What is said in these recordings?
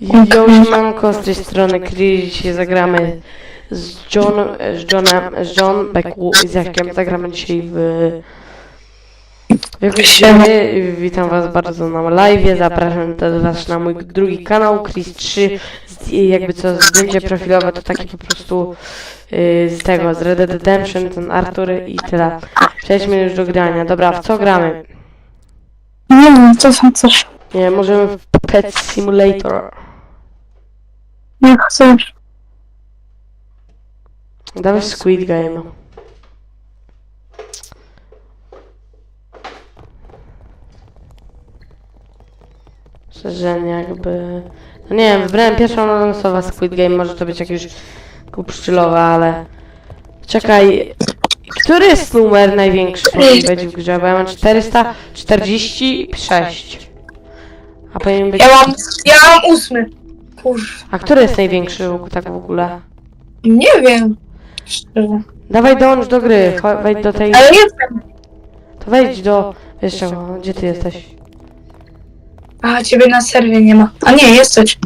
Yo, siemanko, z tej strony Chris, dzisiaj zagramy z John, z Johnem, z John Beku i z Jachkiem, zagramy dzisiaj w... w jakieś gry. Witam was bardzo na live, zapraszam też was na mój drugi kanał, Chris 3, z, jakby co, zdjęcie profilowe to takie po prostu y, z tego, z Red Dead Redemption, ten Artur i tyle. Przejdźmy już do grania, dobra, w co gramy? Nie wiem, co tam chcesz. Nie, możemy w Pet Simulator. Jak chcesz. Dawaj Squid Game. Szczerze, nie jakby... No nie wiem, wybrałem pierwszą losowa Squid Game, może to być jakieś kupszczylowe, ale... Czekaj, który jest numer największy powinien być w grze? Bo ja mam 446. A powinien być... Ja mam, ja mam ósmy. A który jest największy tak w ogóle? Nie wiem. Szczerze. Dawaj dołącz do gry, cho- wejdź do tej... Ale jestem. To wejdź do... Wiesz czego, gdzie ty jesteś? A, ciebie na serwie nie ma. A nie, jesteś.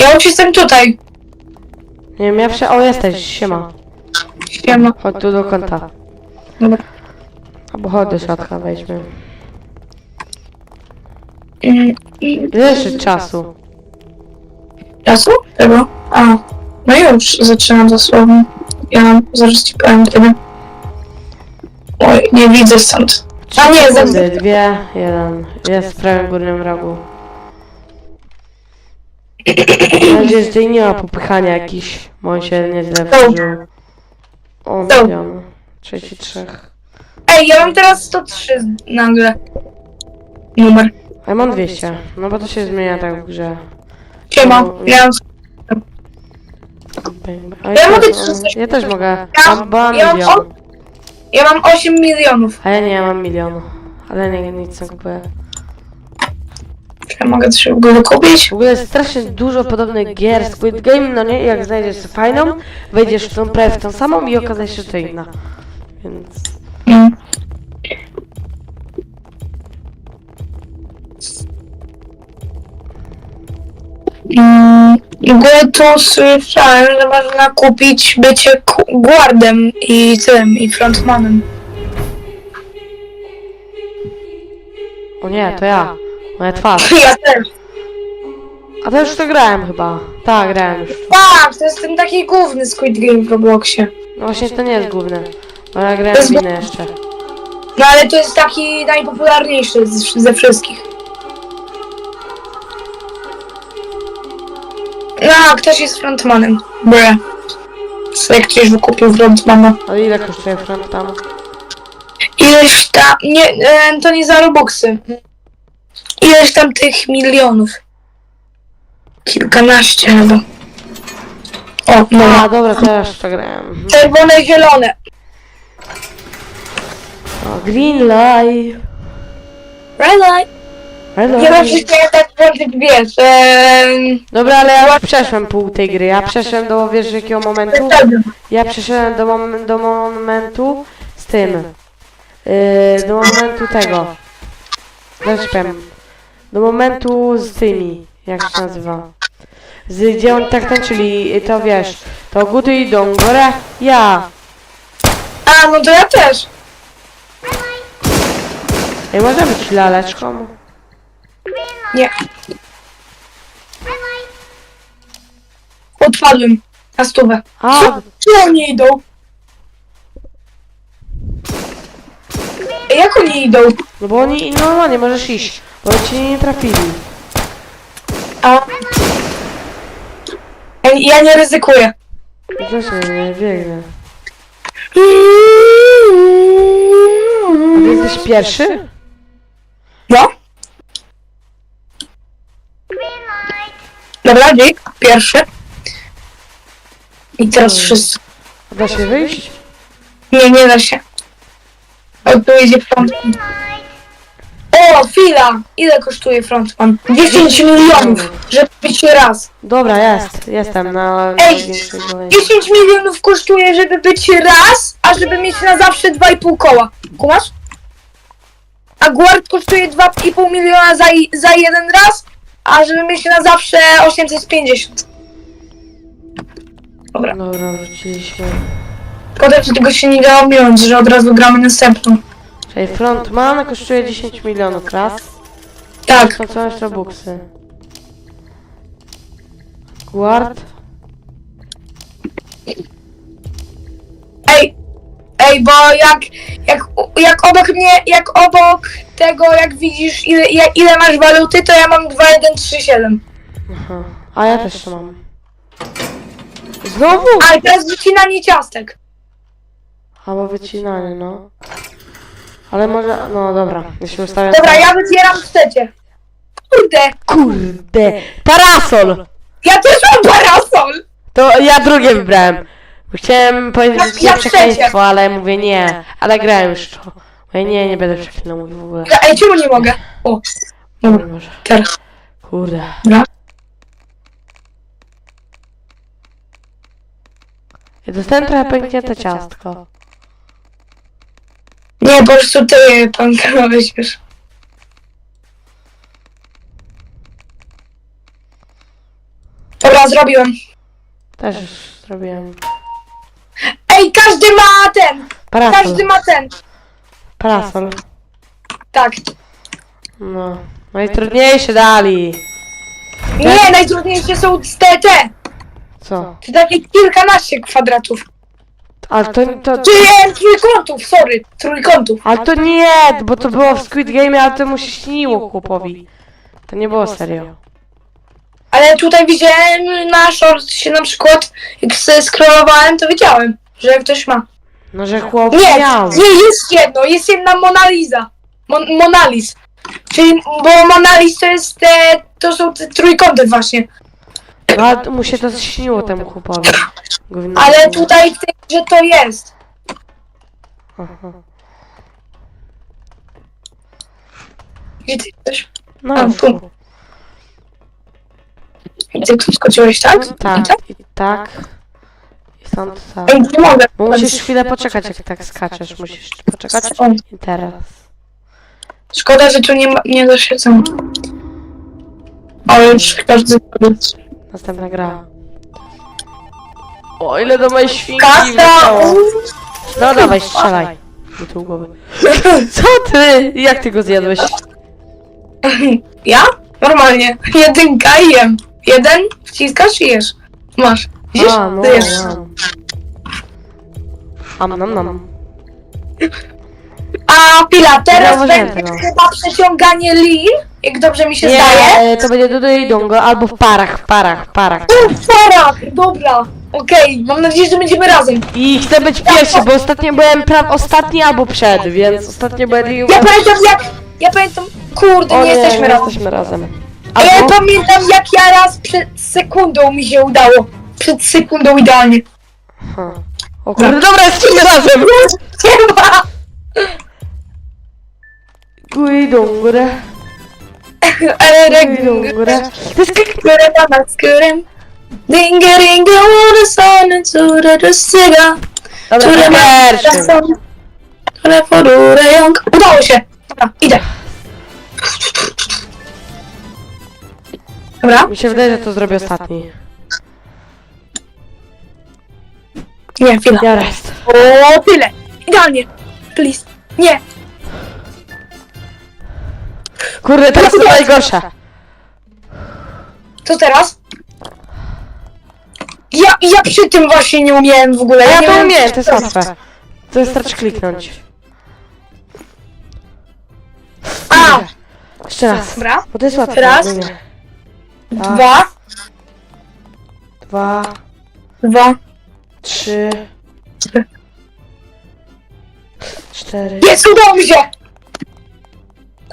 Ja już jestem tutaj. Nie wiem, ja prze... O, jesteś, siema. Siema. Chodź tu do konta. Dobra. Albo chodź do środka, wejdźmy. Mm, Ile jeszcze czasu? Czasu? Tego? A. No już, zaczynam dosłownie. Ja zaraz ci powiem kiedy. Oj, nie widzę stąd. A nie, Sekundy, za... dwie, jeden. Jest w prawym górnym rogu. Mam nadzieję, że tutaj nie ma popychania jakichś, bo on się nieźle wkurzył. O, No. milion. 33. Ej, ja mam teraz 103 nagle. Numer. A ja mam 200. No bo to się zmienia tak w grze. Siema. Ja mam... Ja ja, mogę też, coś- ja też mogę. Ja- Mam, ja mam. Ja mam 8 milionów. A ja nie, ja mam milion. Ale nie, nic nie kupuję. Czy ja mogę coś w ogóle kupić? W ogóle jest strasznie dużo podobnych gier Squid Game, no nie? Jak znajdziesz fajną, wejdziesz w tą prawie w tą samą i okaże się, że to inna. Więc... Mm. Mm, W ogóle tu słyszałem, że można kupić bycie guardem i tym, i frontmanem. O nie, to ja. Moja twarz. Ja też. A to już to grałem chyba. Tak, grałem już. Tak, to jest ten taki główny Squid Game w Robloxie. No właśnie to nie jest główne. Bo ja grałem w inne jeszcze. No ale to jest taki najpopularniejszy z, ze wszystkich. No, ktoś jest frontmanem. Bre. Jak ktoś wykupił frontmana. Ale ile kosztuje front tam? Ileś tam, nie, e, to nie za Robuxy. Ileś tam tych milionów. Kilkanaście chyba. O, no. A, dobra, teraz to grałem. Czerwone, zielone. O, green light. Red light. Nie wiem, czy chciałem tak wiesz, em, Dobra, ale ja już przeszłem pół tej gry. Ja przeszłem do, wiesz jakiego momentu? Ja przeszedłem do, mom do momentu z tym. Yy, do momentu tego. Powiem. Do momentu z tymi. Jak się nazywa? Z, gdzie on tak tańczyli, to wiesz. To guty idą, górę, ja. A, no to ja też. Ej, może być laleczką? Nie. Odpadłem. Na stówę. A, Czy oni idą? Ej, Jak oni idą? no bo oni, no, no nie możesz iść. Bo ci nie trafili. A... Ej, ja nie ryzykuję. Też nie, nie biegnę. A ty jesteś pierwszy? Dobra, Dick, pierwszy. I teraz wszyscy. Da się wyjść? Nie, nie da się. O, tu idzie frontman. O, chwila! Ile kosztuje frontman? 10 milionów, żeby być raz. Dobra, jest. Jestem na Ej, największej kolejce. 10 milionów kosztuje, żeby być raz, a żeby mieć na zawsze 2,5 koła. Kumasz? A guard kosztuje 2,5 miliona za, za jeden raz, a żeby mieć na zawsze 850. Dobra. Dobra, wróciliśmy. Szkoda, że tego się nie dało minąć, że od razu gramy następną. Czyli front mana kosztuje 10 milionów raz. Tak. To co jeszcze buksy? Guard. Ej, ej, bo jak, jak, jak obok mnie, jak obok tego, jak widzisz ile, ile masz waluty, to ja mam 2137. Aha. A ja też to mam. Znowu? Ale jest wycinanie ciastek. Albo wycinanie, no. Ale może, no dobra, się ustawiam. Dobra, ja wycieram trzecie. Kurde, Kurde! Parasol! ja też mam parasol. To ja drugie wybrałem. Chciałem powiedzieć Ja- ja przekleństwo, ale mówię nie. Ale grałem już to. Mówię nie, nie będę przeklinał mówię w ogóle. Ej, czemu nie mogę? O, dobra, może. teraz. Kurde. Dobra. Ja dostałem trochę pęknięte ciastko. Nie, po prostu ty pankowałeś już. Dobra, zrobiłem. Też już zrobiłem. Ej, każdy ma ten! Parasol. Każdy ma ten! Parasol. Tak. No. Najtrudniejsze dali. Nie, najtrudniejsze są te, te. Co? To takie kilkanaście kwadratów. Ale to, to, Czy nie, trójkątów, sorry, trójkątów. ale to nie, bo to było w Squid Game, ale to mu się śniło chłopowi. To nie było serio. Ale tutaj widziałem na shortsie na przykład, jak sobie scrollowałem, to widziałem, że ktoś ma. No, że chłop Nie, miał. nie, jest jedno, jest jedna Mona Lisa. Mon Monalis. Czyli, bo Monalis to jest te, to są te trójkąty właśnie. No, ale to mu się to śniło temu chłopowi. Gówno. Ale tutaj, w tej, że to jest. Aha. Gdzie ty jesteś? No, A, tu. Ty tu skoczyłeś, tak? tak, I tak? i tak. Stąd tak. Ej, nie mogę. Bo musisz chwilę poczekać, jak tak skaczesz. Musisz poczekać. I teraz. Szkoda, że tu nie, ma, nie zaświecam. Ale już każdy... Następna gra. O, ile do mojej świnki Kasa! wleciało. No dawaj, strzelaj. Głowy. Co ty? Jak ty go zjadłeś? Ja? Normalnie. Jedynka i jem. Jeden, wciskasz i jesz. Masz. Widzisz? A, no, Ty jesz. mam. Am, nam, nam. A Pila, teraz Zauważyłem będzie tego. chyba przeciąganie lin, jak dobrze mi się Nie, zdaje. e, to będzie Dudu i Dungo, albo w parach, w parach, w parach. Tu w parach, dobra. Okej, mam nadzieję, że będziemy razem. I chcę być pierwszy, bo ostatnio byłem pra- ostatni albo przed, więc ostatnio byłem... Ja pamiętam jak... Ja pamiętam... Kurde, O nie, jesteśmy razem. jesteśmy razem. A ja Albo... pamiętam jak ja raz przed sekundą mi się udało. Przed sekundą idealnie. O kurde, dobra, jesteśmy razem! Guidungre, Ale guidungre. To jest klik... Skórę. Dinga dinga wanna son cura do syga. Dobra, Cura pierwszy. Cura forure jąg. Udało się. Dobra, idę. Dobra. Mi się wydaje, że to zrobię ostatni. Nie, chwila. Ja rest. O, tyle. Idealnie. Please. Nie. Kurde, teraz to najgorsze. Co teraz? Ja, ja przy tym właśnie nie umiałem w ogóle. Ja nie to umiem, to jest łatwe. To wystarczy kliknąć. A, Jeszcze raz. dobra. Bo to jest łatwe. Raz. Dwa, Dwa, dwa. Trzy, cztery. Jest, udało mi się!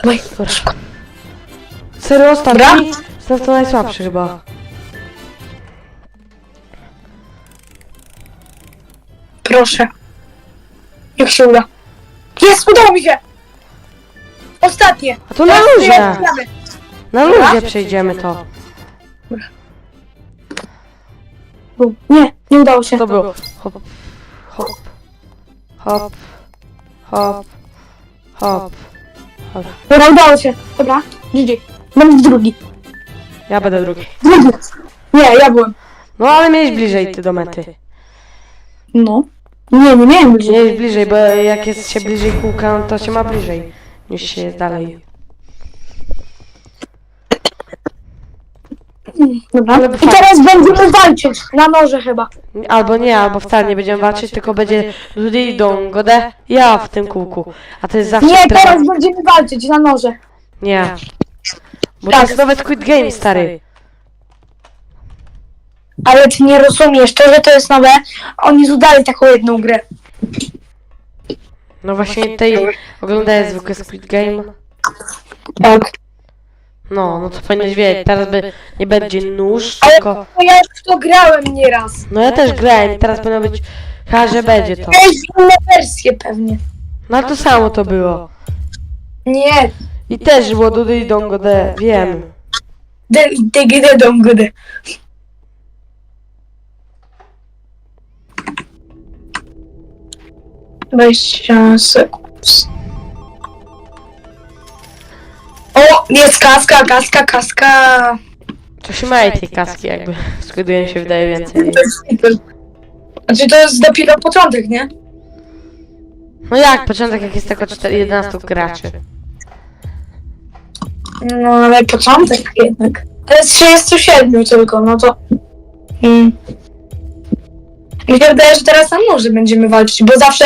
Dawaj. Dobra. Serio ostatni? Jestem to najsłabszy chyba. Proszę. Jak się uda. Jest, udało mi się! Ostatnie. A to na Teraz luzie. Na luzie przejdziemy to. U, Nie, nie udało się. To było. Hop, hop, hop, hop, hop. Dobra, udało się. Dobra, GG. Mam drugi. Ja będę drugi. Drugi. Nie, ja byłem. No ale miałeś bliżej ty do mety. No. Nie, nie miałem bliżej. Miałeś bliżej, bo jak jest się bliżej kółka, no to się ma bliżej niż się jest dalej. Dobra. I teraz będziemy walczyć. Na noże chyba. Albo nie, albo wcale nie będziemy walczyć, tylko będzie Rudy Dongode, ja w tym kółku. A to jest zawsze Nie, trwa- teraz będziemy walczyć na noże. Nie. Bo Tak. to jest nowe Squid Game, stary. Ale ty nie rozumiesz, to, że to jest nowe, oni dodali taką jedną grę. No właśnie tutaj oglądałem zwykły Squid Game. Tak. No, no to powinieneś wiedzieć, teraz by nie będzie nóż, Ale tylko... to ja już w to grałem nieraz. No ja też grałem i teraz powinno być... Chyba, że będzie to. Miałeś inne wersje pewnie. No ale to samo to było. Nie. I też było Rudy Dongode, wiem. DGD Dongode. Dwadzieścia sekund. O, jest kaska, kaska, kaska. To się ma tej kaski jakby. Game się wydaje więcej. To jest super. Znaczy to jest dopiero początek, nie? No jak, początek jak jest tylko 4, 11 graczy. No ale początek jednak. Ale z 37 tylko, no to... Hmm. Mi się wydaje, że teraz na może będziemy walczyć, bo zawsze...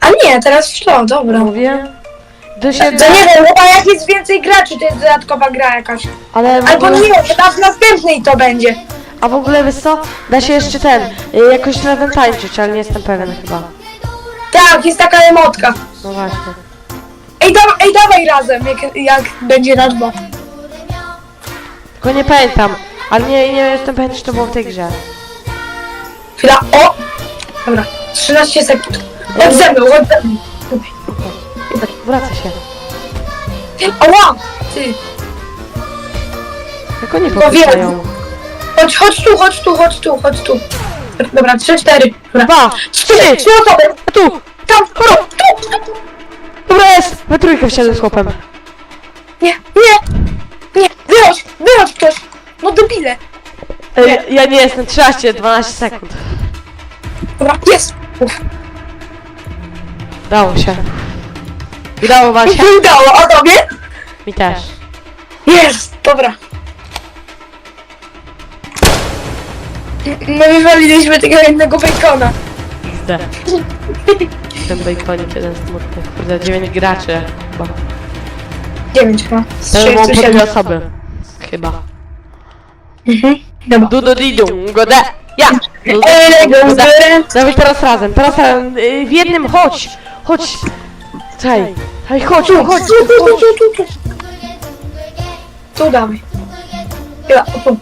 A nie, teraz w to, dobra. Mówię? To się To nie wiem, chyba jak jest więcej graczy, to jest dodatkowa gra jakaś. Ale w Albo ogóle, nie, chyba w następnej to będzie. a w ogóle wiesz co? Da się jeszcze ten, y, jakoś razem tańczyć, ale nie jestem pewien chyba. Tak, jest taka emotka. No właśnie. Ej, da, ej dawaj razem, jak, jak będzie na dwa. Tylko nie pamiętam, ale nie, nie jestem pewien, czy to było w tej grze. Chwila, o! Dobra, 13 sekund. Chodź ze mną, ze mną. Wraca się. Ała! Ty, Jak oni popychają? chodź, chodź tu, chodź tu, chodź tu, chodź tu. Dobra, 3, 4. Dobra. Dwa, Trzy, trzy, trzy osoby. tu! Tam, tu, tu, tu. Dobra jest! We trójkę wsiadłem z chłopem. Nie, nie, nie, wychodź, wychodź ktoś. No debile. Ej, ja nie jestem 13, 12 sekund. Dobra, jest. Uf, Udało się. Udało wam mi się? się udało, a tobie? Mi też. Jest, dobra. My wywaliliśmy tego jednego bacona. XD. Ten bejkonik jeden smutny. Kurde, 9 graczy chyba. Dziewięć chyba. Z Ten mam po 37. dwie osoby. Chyba. Mhm. Dobra. Dudu didu, godę! Ja! Dudu, Ej, didu, godę. godę. Dawaj teraz razem, teraz razem, y, w jednym, chodź! Chodź! Czaj, Hej, chodź, Tu, tu, chodź, tu, tu, chodź! tu, tu, tu. Tu dawaj. Ja, o, tu.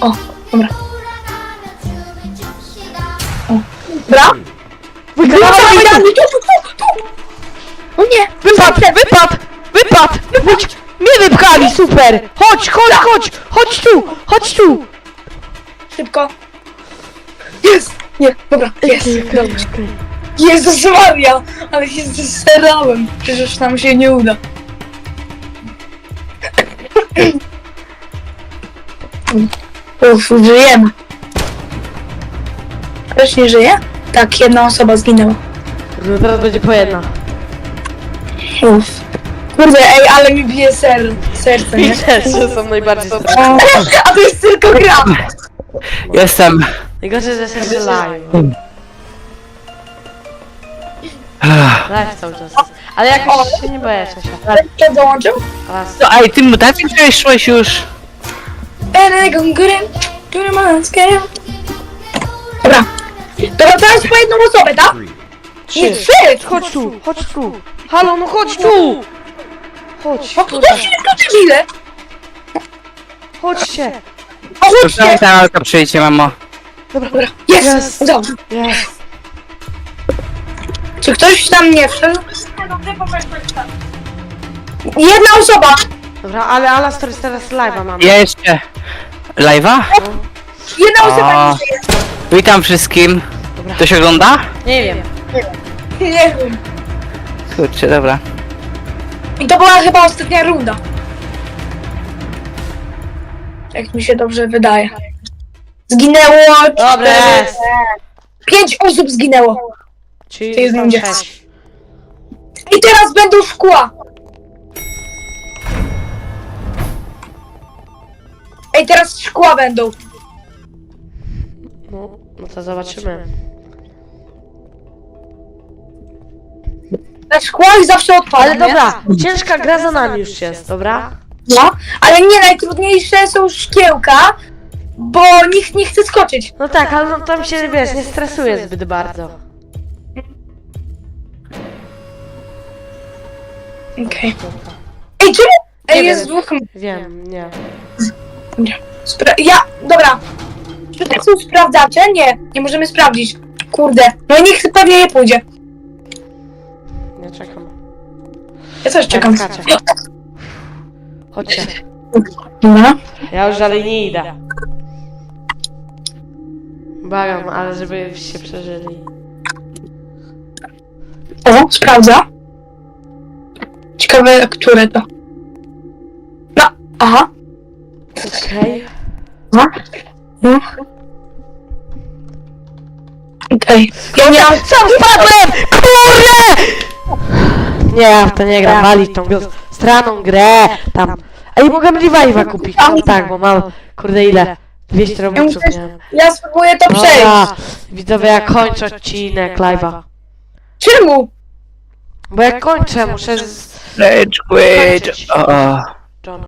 O, dobra. O, dobra. Dawaj, dawaj, tu, tu, tu, tu. O nie, Wypad, wypad, wypad! Chodź! Mnie wypchali, super! Chodź, chodź, chodź! Chodź tu, chodź tu! szybko. Jest, nie, dobra, jest. Dobra. Jezus Maria, ale się zesrałem. Przecież nam się nie uda. Uff, żyjemy. Też nie żyje? Tak, jedna osoba zginęła. No teraz będzie po jedna. Uff. Kurde, ej, ale mi bije ser, serce, nie? Też są najbardziej straszne. A to jest tylko gra! Jestem. Najgorsze, że się live. Live cały czas. Ale jakoś się nie boję, Czasia. Kto dołączył? Raz. No, ej, ty mutację już. Górę, górę maskę. Dobra. Dobra, teraz po jedną osobę, tak? Nie, Trzy. Chodź tu, chodź tu. Halo, no chodź tu! Chodź, O, kto się tu debile? Chodźcie. O, Proszę, chodźcie! mamo. Dobra, Dobra, jest! Jest. Udało. jest. Czy ktoś tam nie wszedł? Jedna osoba! Dobra, ale Alastor jest teraz live'a mamy. Jeszcze. Live'a? Jedna osoba A. nie żyje. Witam wszystkim. Dobra. To się ogląda? Nie wiem. Nie wiem. Kurczę, dobra. I to była chyba ostatnia runda. Jak mi się dobrze wydaje. Zginęło cztery- jest. Pięć osób zginęło. Czyli Czyli będzie. sześć. I teraz będą szkła. Ej, teraz szkła będą. No, no to zobaczymy. Na szkłach zawsze odpada, Ale dobra, ciężka gra za nami już jest, dobra? No, ale nie, najtrudniejsze są szkiełka, bo nikt nie chce skoczyć. No tak, ale no tam się, wiesz, nie stresuje zbyt bardzo. Okej. Ej, czemu? Ej, Nie jest wiem. dwóch... Wiem, nie. Spra- ja, dobra. Czy to są sprawdzacze? Nie, nie możemy sprawdzić. Kurde, no i nikt pewnie nie pójdzie. Nie czekam. Ja też czekam. Ja skaczę. Chodźcie. Dobra. Ja już dalej nie idę. Bagam, ale żeby się przeżyli. O, sprawdza. Ciekawe, które to. No, aha. Okej. No. No. Okej. Ja nie mam... Sam spadłem! Kurde! Nie, ja w to nie gram, walić tą straną grę, tam. Ej, mogę revive'a kupić, no tak, bo mam, kurde ile? 200 robuxów muszę- miałem. Ja spróbuję to przejść. Dobra, widzowie, ja kończę odcinek live'a. Czemu? Bo jak kończę, muszę z... Rage quit. O.